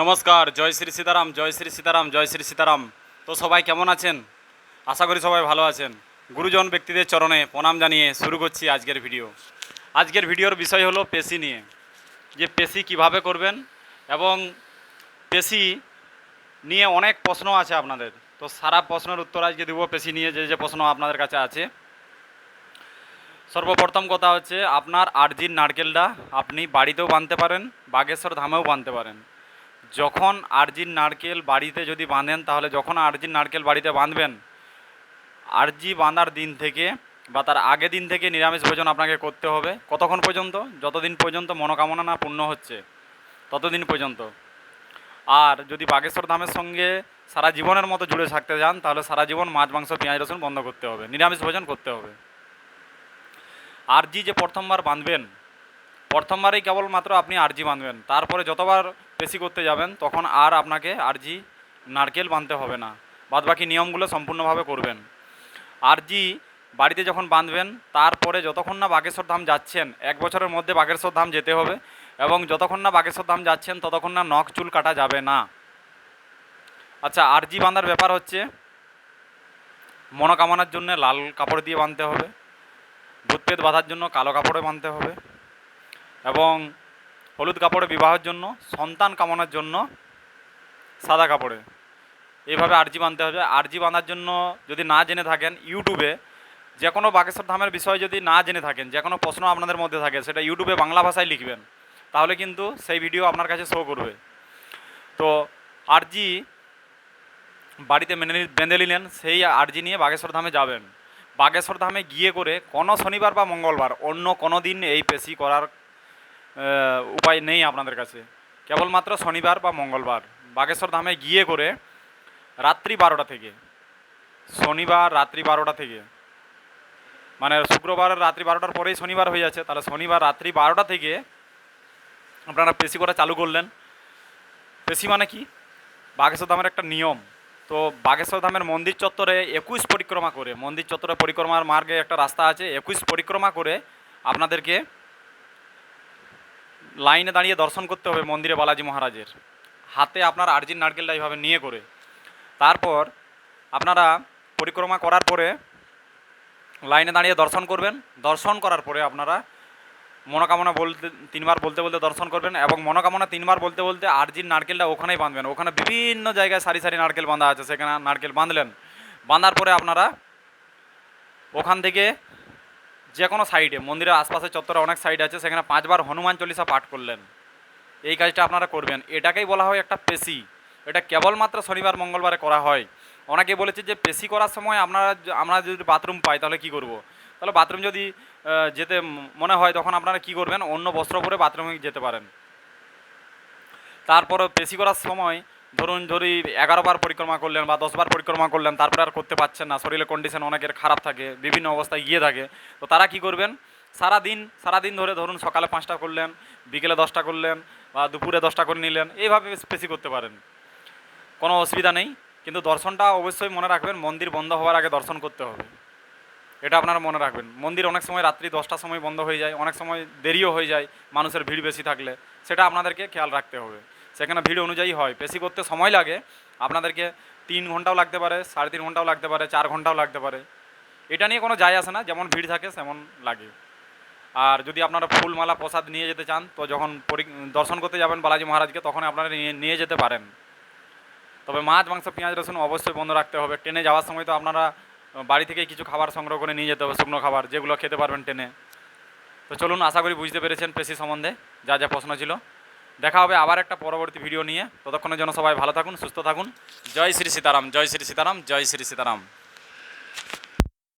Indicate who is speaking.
Speaker 1: নমস্কার, জয় শ্রী সীতারাম, জয় শ্রী সীতারাম, জয় শ্রী সীতারাম। তো সবাই কেমন আছেন? আশা করি সবাই ভালো আছেন। গুরুজন ব্যক্তিদের চরণে প্রণাম জানিয়ে শুরু করছি আজকের ভিডিও। আজকের ভিডিওর বিষয় হলো পেশি নিয়ে। যে পেশি কীভাবে করবেন এবং পেশি নিয়ে অনেক প্রশ্ন আছে আপনাদের। তো সারা প্রশ্নের উত্তর আজকে দেবো পেশি নিয়ে, যে যে প্রশ্ন আপনাদের কাছে আছে। সর্বপ্রথম কথা হচ্ছে, আপনার আরজির নারকেলটা আপনি বাড়িতেও বাঁধতে পারেন, বাগেশ্বর ধামেও বাঁধতে পারেন। যখন আরজির নারকেল বাড়িতে যদি বাঁধেন, তাহলে যখন আরজির নারকেল বাড়িতে বাঁধবেন, আরজি বাঁধার দিন থেকে বা তার আগে দিন থেকে নিরামিষ ভোজন আপনাকে করতে হবে। কতক্ষণ পর্যন্ত? যতদিন পর্যন্ত মনোকামনা না পূর্ণ হচ্ছে, ততদিন পর্যন্ত। আর যদি বাগেশ্বর ধামের সঙ্গে সারা জীবনের মতো জুড়ে থাকতে যান, তাহলে সারা জীবন মাছ, মাংস, পেঁয়াজ, রসুন বন্ধ করতে হবে। নিরামিষ ভোজন করতে হবে। আরজি যে প্রথমবার বাঁধবেন, প্রথমবারেই কেবলমাত্র আপনি আরজি বাঁধবেন। তারপরে যতবার পেশি করতে যাবেন, তখন আর আপনাকে আরজি নারকেল বাঁধতে হবে না। বাদ বাকি নিয়মগুলো সম্পূর্ণভাবে করবেন। আরজি বাড়িতে যখন বাঁধবেন, তারপরে যতক্ষণ না বাগেশ্বর ধাম যাচ্ছেন, এক বছরের মধ্যে বাগেশ্বর ধাম যেতে হবে এবং যতক্ষণ না বাগেশ্বর ধাম যাচ্ছেন, ততক্ষণ না নখ চুল কাটা যাবে না। আচ্ছা আরজি বাঁধার ব্যাপার হচ্ছে, মনোকামনার জন্য লাল কাপড় দিয়ে বাঁধতে হবে ভূতপেত বাঁধার জন্য কালো কাপড়ে বাঁধতে হবে এবং হলুদ কাপড়ে বিবাহের জন্য, সন্তান কামনার জন্য, সাদা কাপড়ে। এইভাবে আর্জি বাঁধতে হবে। আরজি বাঁধার জন্য যদি না জেনে থাকেন, ইউটিউবে যে কোনো বাগেশ্বর ধামের বিষয়ে যদি না জেনে থাকেন যে কোনো প্রশ্ন আপনাদের মধ্যে থাকে, সেটা ইউটিউবে বাংলা ভাষায় লিখবেন। তাহলে কিন্তু সেই ভিডিও আপনার কাছে শো করবে। তো আরজি বাড়িতে মেনে বেঁধে নিলেন, সেই আরজি নিয়ে বাগেশ্বর ধামে যাবেন। বাগেশ্বর ধামে গিয়ে করে কোনো শনিবার বা মঙ্গলবার অন্য কোনো দিন এই পেশি করার উপায় নেই আপনাদের কাছে। কেবলমাত্র শনিবার বা মঙ্গলবার। বাগেশ্বর ধামে গিয়ে করে রাত্রি বারোটা থেকে। শনিবার রাত্রি বারোটা থেকে। মানে শুক্রবার রাত্রি বারোটার পরেই শনিবার হয়ে যাচ্ছে। তাহলে শনিবার রাত্রি বারোটা থেকে আপনারা পেশি করা চালু করলেন। পেশি মানে কি? বাগেশ্বর ধামের একটা নিয়ম। তো বাগেশ্বর ধামের মন্দির চত্বরে একুশ পরিক্রমা করে। মন্দির চত্বরে পরিক্রমার মার্গে একটা রাস্তা আছে। একুশ পরিক্রমা করে আপনাদেরকে লাইনে দাঁড়িয়ে দর্শন করতে হবে মন্দিরে বালাজি মহারাজের। হাতে আপনার আর্জিন নারকেলটা এইভাবে নিয়ে করে। তারপর আপনারা পরিক্রমা করার পরে লাইনে দাঁড়িয়ে দর্শন করবেন। দর্শন করার পরে আপনারা মনোকামনা বলতে, তিনবার বলতে বলতে দর্শন করবেন এবং মনোকামনা তিনবার বলতে বলতে আরজির নারকেলটা ওখানেই বাঁধবেন। ওখানে বিভিন্ন জায়গায় সারি সারি নারকেল বাঁধা আছে, সেখানে নারকেল বাঁধলেন। বাঁধার পরে আপনারা ওখান থেকে যে কোনো সাইডে, মন্দিরের আশপাশে চত্বরে অনেক সাইড আছে, সেখানে পাঁচবার হনুমান চল্লিশা পাঠ করলেন। এই কাজটা আপনারা করবেন। এটাকেই বলা হয় একটা পেশি। এটা কেবলমাত্র শনিবার, মঙ্গলবারে করা হয়। অনেকে বলেছে যে পেশি করার সময় আপনারা আমরা যদি বাথরুম পাই, তাহলে কি করব। তাহলে বাথরুম যদি যেতে মনে হয়, তখন আপনারা কি করবেন? অন্য বস্ত্র পরে বাথরুমে যেতে পারেন। তারপরে পেশি করার সময় ধরুন যদি এগারো বার পরিক্রমা করলেন বা দশ বার পরিক্রমা করলেন, তারপরে আর করতে পারছেন না, শরীরের কন্ডিশন অনেকের খারাপ থাকে, বিভিন্ন অবস্থায় গিয়ে থাকে, তো তারা কি করবেন? সারা দিন সারা দিন ধরে ধরুন সকালে পাঁচটা করলেন, বিকেলে দশটা করলেন বা দুপুরে দশটা করে নিলেন, এইভাবে পেশি করতে পারেন। কোনো অসুবিধা নেই, কিন্তু দর্শনটা অবশ্যই মনে রাখবেন, মন্দির বন্ধ হওয়ার আগে দর্শন করতে হবে। এটা আপনারা মনে রাখবেন। মন্দির অনেক সময় রাত্রি দশটার সময় বন্ধ হয়ে যায়, অনেক সময় দেরিও হয়ে যায় মানুষের ভিড় বেশি থাকলে, সেটা আপনাদেরকে খেয়াল রাখতে হবে। সেখানে ভিড় অনুযায়ী হয়। বেশি করতে সময় লাগে। আপনাদেরকে তিন ঘন্টাও লাগতে পারে, সাড়ে তিন ঘন্টাও লাগতে পারে, চার ঘন্টাও লাগতে পারে। এটা নিয়ে কোনো যায় আসে না, যেমন ভিড় থাকে তেমন লাগে। আর যদি আপনারা ফুলমালা প্রসাদ নিয়ে যেতে চান, তো যখন দর্শন করতে যাবেন বালাজি মহারাজকে, তখন আপনারা নিয়ে নিয়ে যেতে পারেন। তবে মাছ, মাংস, পেঁয়াজ, রসুন অবশ্যই বন্ধ রাখতে হবে। ট্রেনে যাওয়ার সময় তো আপনারা বাড়ি থেকেই কিছু খাবার সংগ্রহ করে নিয়ে যেতে হবে, শুকনো খাবার, যেগুলো খেতে পারবেন ট্রেনে। তো চলুন, আশা করি বুঝতে পেরেছেন পেশি সম্বন্ধে, যা যা প্রশ্ন ছিল। দেখা হবে আবার একটা পরবর্তী ভিডিও নিয়ে। ততক্ষণের জন্য সবাই ভালো থাকুন, সুস্থ থাকুন। জয় শ্রী সীতারাম, জয় শ্রী সীতারাম, জয় শ্রী সীতারাম।